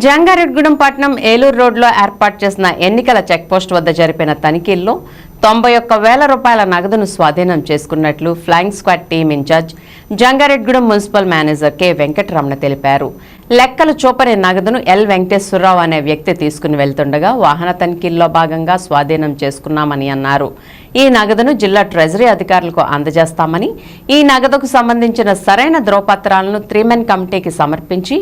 జంగారెడ్గూడెం పట్టణం ఏలూరు రోడ్లో ఏర్పాటు చేసిన ఎన్నికల చెక్పోస్ట్ వద్ద జరిపిన తనిఖీల్లో తొంభై ఒక్క వేల రూపాయల నగదును స్వాధీనం చేసుకున్నట్లు flying squad team in charge Jangareddygudem municipal manager K Venkataramana తెలిపారు. లెక్కలు చూపని నగదును ఎల్ వెంకటేశ్వరరావు అనే వ్యక్తి తీసుకుని వెళ్తుండగా వాహన తనిఖీల్లో భాగంగా స్వాధీనం చేసుకున్నామని అన్నారు. ఈ నగదును జిల్లా ట్రెజరీ అధికారులకు అందజేస్తామని ఈ నగదుకు సంబంధించిన సరైన ధ్రువపత్రాలను త్రీమెన్ కమిటీకి సమర్పించి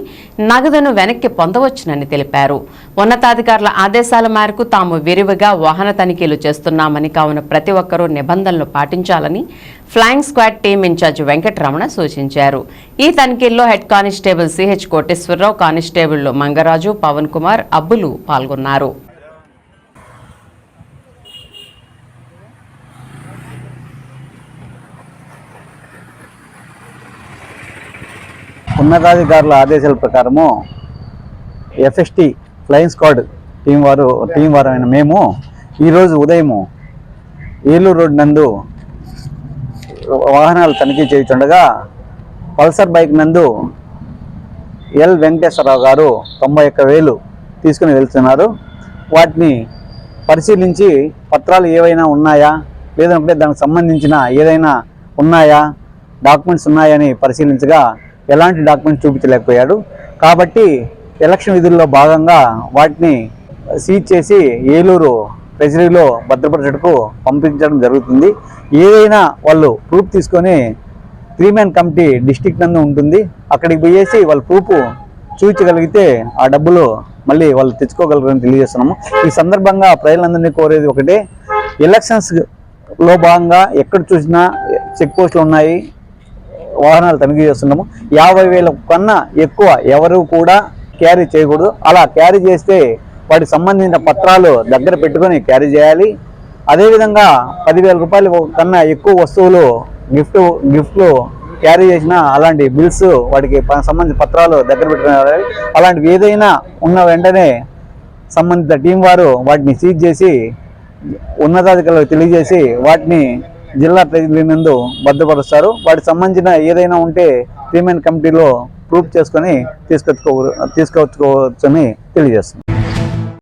నగదును వెనక్కి పొందవచ్చునని తెలిపారు. ఉన్నతాధికారుల ఆదేశాల మేరకు తాము విరివిగా వాహన తనిఖీలు చేస్తున్నామని కావున ప్రతి ఒక్కరూ నిబంధనలు పాటించాలని flying squad team in charge Venkataramana సూచించారు. ఈ తనిఖీల్లో హెడ్ కానిస్టేబుల్ సిహెచ్ కోటేశ్వరరావు కానిస్టేబుళ్ళు మంగరాజు పవన్ కుమార్ అబ్బులు పాల్గొన్నారు. ఉన్నతాధికారుల ఆదేశాల ప్రకారము ఎఫ్ఎస్టి ఫ్లయింగ్ స్క్వాడ్ టీం వారు టీం వారమైన అయిన మేము ఈరోజు ఉదయము ఏలూరు రోడ్ నందు వాహనాలు తనిఖీ చేయుచుండగా పల్సర్ బైక్ నందు ఎల్ వెంకటేశ్వరరావు గారు తొంభై ఒక్క వేలు తీసుకుని వెళ్తున్నారు. వాటిని పరిశీలించి పత్రాలు ఏవైనా ఉన్నాయా? లేదంటే దానికి సంబంధించిన ఏదైనా ఉన్నాయా? డాక్యుమెంట్స్ ఉన్నాయని పరిశీలించగా ఎలాంటి డాక్యుమెంట్స్ చూపించలేకపోయాడు. కాబట్టి ఎలక్షన్ విధుల్లో భాగంగా వాటిని సీజ్ చేసి ఏలూరు ట్రెజరీలో భద్రపరచటకు పంపించడం జరుగుతుంది. ఏదైనా వాళ్ళు ప్రూఫ్ తీసుకొని త్రీ మ్యాన్ కమిటీ డిస్టిక్ నందు ఉంటుంది. అక్కడికి పోయేసి వాళ్ళ ప్రూఫ్ చూపించగలిగితే ఆ డబ్బులు మళ్ళీ వాళ్ళు తెచ్చుకోగలరని తెలియజేస్తున్నాము. ఈ సందర్భంగా ప్రజలందరినీ కోరేది ఒకటే ఎలక్షన్స్లో భాగంగా ఎక్కడ చూసినా చెక్ పోస్టులు ఉన్నాయి. వాహనాలు తనిఖీ చేస్తున్నాము. యాభై వేల కన్నా ఎక్కువ ఎవరు కూడా క్యారీ చేయకూడదు. అలా క్యారీ చేస్తే వాటికి సంబంధించిన పత్రాలు దగ్గర పెట్టుకొని క్యారీ చేయాలి. అదేవిధంగా పదివేల రూపాయలు కన్నా ఎక్కువ వస్తువులు గిఫ్ట్ గిఫ్ట్లు క్యారీ చేసిన అలాంటి బిల్స్ వాటికి ప- సంబంధించిన పత్రాలు దగ్గర పెట్టుకుని అలాంటివి ఏదైనా ఉన్న వెంటనే సంబంధిత టీం వారు వాటిని సీజ్ చేసి ఉన్నతాధికారులకు తెలియజేసి వాటిని జిల్లా ట్రెజరీ నందు భద్రపరుస్తారు. వాటికి సంబంధించిన ఏదైనా ఉంటే పేమెంట్ కమిటీలో ప్రూఫ్ చేసుకొని తీసుకొచ్చుకో తీసుకొచ్చుకోవచ్చని తెలియజేస్తుంది.